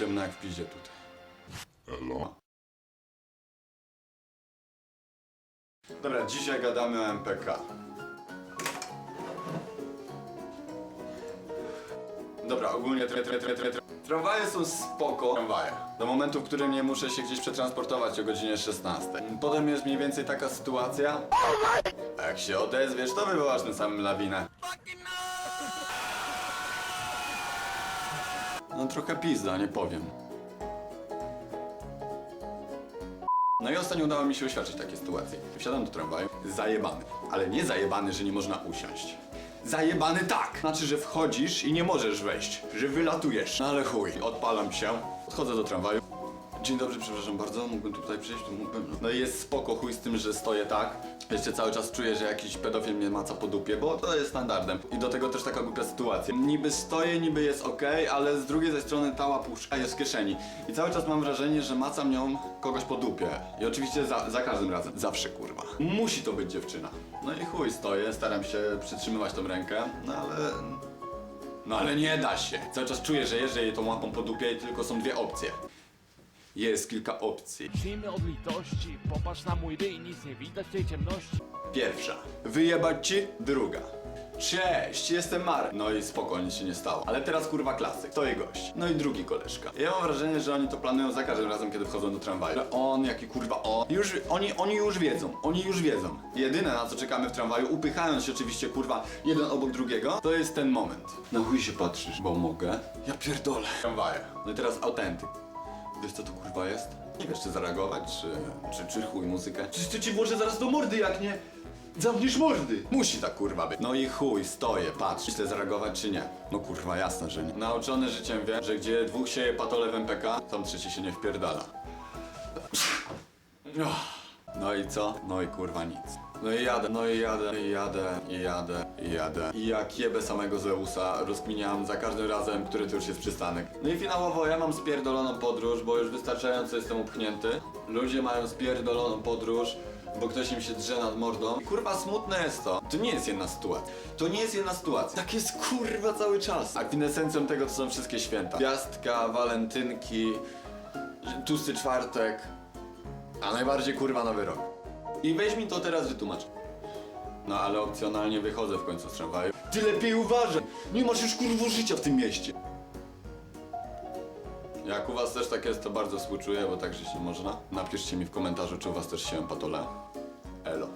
Ciemno jak w piździe tutaj. Elo. Dobra, dzisiaj gadamy o MPK. Dobra, ogólnie tre, tre, tre, tre, tre. Tramwaje są spoko. Tramwaje. Do momentu, w którym nie muszę się gdzieś przetransportować o godzinie 16. Potem jest mniej więcej taka sytuacja. A jak się odezwiesz, to wywołasz tym samym lawinę. Trochę pizda, nie powiem. No i ostatnio udało mi się uświadczyć takie sytuacje. Wsiadam do tramwaju, zajebany. Ale nie zajebany, że nie można usiąść. Zajebany tak! Znaczy, że wchodzisz i nie możesz wejść, że wylatujesz. No ale chuj, odpalam się, odchodzę do tramwaju. Dzień dobry, przepraszam bardzo, mógłbym tutaj przyjść, tu mógłbym... No i jest spoko chuj z tym, że stoję tak. Jeszcze cały czas czuję, że jakiś pedofil mnie maca po dupie, bo to jest standardem. I do tego też taka głupia sytuacja. Niby stoję, niby jest ok, ale z drugiej ze strony ta łapuszka jest w kieszeni. I cały czas mam wrażenie, że macam nią kogoś po dupie. I oczywiście za, za każdym razem. Zawsze kurwa. Musi to być dziewczyna. No i chuj, stoję, staram się przytrzymywać tą rękę, no ale... No ale nie da się. Cały czas czuję, że jeżdżę jej tą łapą po dupie i tylko są dwie opcje. Jest kilka opcji. Zacznijmy od litości, popatrz na mój ryj, nic nie widać w tej ciemności. Pierwsza. Wyjebać ci? Druga. Cześć, jestem Marek. No i spoko, nic się nie stało. Ale teraz kurwa klasyk. To i gość. No i drugi koleżka. Ja mam wrażenie, że oni to planują za każdym razem, kiedy wchodzą do tramwaju. Że on, jaki kurwa on. Już, oni, oni już wiedzą. Oni już wiedzą. Jedyne na co czekamy w tramwaju, upychając się oczywiście kurwa jeden obok drugiego, to jest ten moment. Na chuj się patrzysz, bo mogę. Ja pierdolę. Tramwaje. No i teraz autentyk. Wiesz co to kurwa jest? Nie wiesz czy zareagować, czy, czy, czy chuj muzykę. Czyż to ci włożę zaraz do mordy, jak nie... Zamkniesz mordy! Musi tak kurwa być. No i chuj, stoję, patrz, czy chcę zareagować czy nie. No kurwa, jasne, że nie. Nauczony życiem wiem, że gdzie dwóch sieje patole w MPK, tam trzeci się nie wpierdala. No i co? No i kurwa nic. No i jadę, no i jadę, i jadę, i jadę, i jadę. I jak jebę samego Zeusa, rozkminiam za każdym razem, który to już jest przystanek. No i finałowo ja mam spierdoloną podróż, bo już wystarczająco jestem upchnięty. Ludzie mają spierdoloną podróż, bo ktoś im się drze nad mordą. I kurwa smutne jest to. To nie jest jedna sytuacja. To nie jest jedna sytuacja. Tak jest kurwa cały czas. A kwintesencją tego to są wszystkie święta. Gwiazdka, walentynki, tłusty czwartek, a najbardziej kurwa nowy rok. I weź mi to teraz wytłumacz. No ale opcjonalnie wychodzę w końcu z tramwaju. Ty lepiej uważaj! Nie masz już kurwo życia w tym mieście. Jak u was też tak jest, to bardzo współczuję, bo tak żyć nie można. Napiszcie mi w komentarzu, czy u was też się patole. Elo.